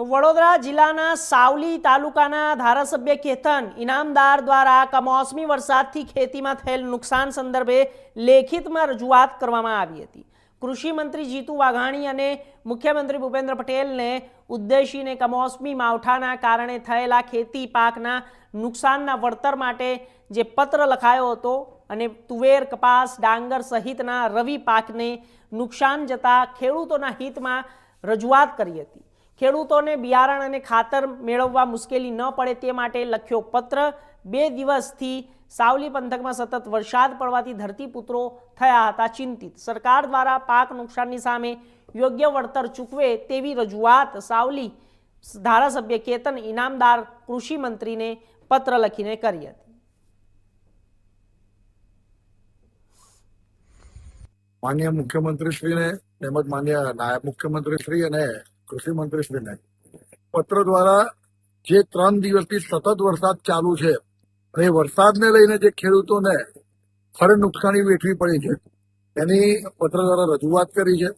તો વડોદરા જિલ્લાના સાવલી તાલુકાના ધારાસભ્ય કેતન ઇનામદાર દ્વારા કમોસમી વરસાદથી ખેતીમાં થયેલ નુકસાન સંદર્ભે લેખિતમાં રજૂઆત કરવામાં આવી હતી. કૃષિ મંત્રી જીતુ વાઘાણી અને મુખ્યમંત્રી ભૂપેન્દ્ર પટેલને ઉદ્દેશીને કમોસમી માવઠાના કારણે થયેલા ખેતી પાકના નુકસાનના વળતર માટે જે પત્ર લખાયો હતો અને તુવેર, કપાસ, ડાંગર સહિતના રવિ પાકને નુકસાન જતા ખેડૂતોના હિતમાં રજૂઆત કરી હતી. ખેડૂતોને બિયારણ અને ખાતર મેળવવા મુશ્કેલી ન પડે તે માટે લખ્યો પત્ર. બે દિવસથી સાવલી પંથકમાં સતત વરસાદ પડવાથી ધરતીપુત્રો થયા હતા ચિંતિત. સરકાર દ્વારા પાક નુકસાનની સામે યોગ્ય વળતર ચૂકવે તેવી રજૂઆત સાવલી ધારાસભ્ય કેતન ઇનામદાર કૃષિ મંત્રીને પત્ર લખીને કરી હતી. માન્ય મુખ્યમંત્રીશ્રીને તેમજ માન્ય નાયબ મુખ્યમંત્રીશ્રી અને કૃષિ મંત્રીશ્રીને. પત્ર દ્વારા જે ત્રણ દિવસથી સતત વરસાદ ચાલુ છે એ વરસાદને લઈને જે ખેડૂતોને ખરે નુકસાની વેઠવી પડી છે, એની પત્ર દ્વારા રજૂઆત કરી છે.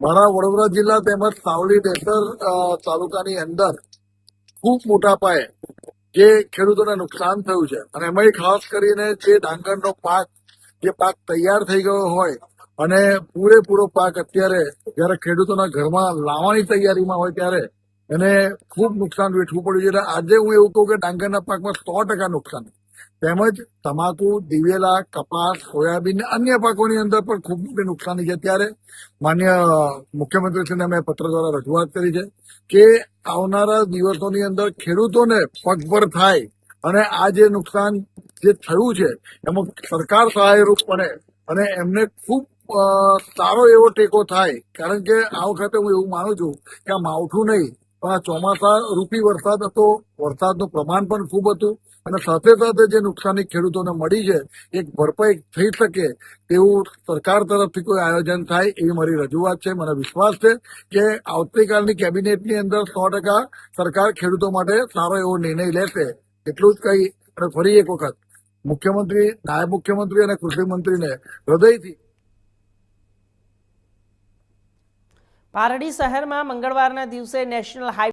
મારા વડોદરા જિલ્લા તેમજ સાવલી દેસર તાલુકાની અંદર ખૂબ મોટા પાયે જે ખેડૂતોને નુકસાન થયું છે, અને એમાંય ખાસ કરીને જે ડાંગરનો પાક, જે પાક તૈયાર થઈ ગયો હોય અને પૂરેપૂરો પાક અત્યારે જ્યારે ખેડૂતોના ઘરમાં લાવવાની તૈયારીમાં હોય ત્યારે એને ખૂબ નુકસાન વેઠવું પડ્યું છે. એટલે આજે હું એવું કહું કે ડાંગરના પાકમાં સો ટકા નુકસાન તેમજ તમાકુ, દિવેલા, કપાસ, સોયાબીન અન્ય પાકોની અંદર પણ ખૂબ મોટી નુકસાની છે. ત્યારે માન્ય મુખ્યમંત્રીશ્રીને મેં પત્ર દ્વારા રજૂઆત કરી છે કે આવનારા દિવસોની અંદર ખેડૂતોને પગભર થાય અને આ જે નુકસાન જે થયું છે, એમાં સરકાર સહાયરૂપ બને અને એમને ખૂબ સારો એવો ટેકો થાય, કારણ કે આ વખતે હું એવું માનું છું કે આ માવઠું નહીં, પણ આ ચોમાસા રૂપી વરસાદ હતો, વરસાદનું પ્રમાણ પણ ખૂબ હતું, અને સાથે સાથે જે નુકસાની ખેડૂતોને મળી છે, એક ભરપાઈ થઈ શકે તેવું સરકાર તરફથી કોઈ આયોજન થાય એવી મારી રજૂઆત છે. મને વિશ્વાસ છે કે આવતીકાલની કેબિનેટની અંદર સો ટકા સરકાર ખેડૂતો માટે સારો એવો નિર્ણય લેશે, એટલું જ કહી અને ફરી એક વખત મુખ્યમંત્રી, નાયબ મુખ્યમંત્રી અને કૃષિ મંત્રીને હૃદયથી પારડી શહેરમાં મંગળવારના દિવસે નેશનલ હાઈવે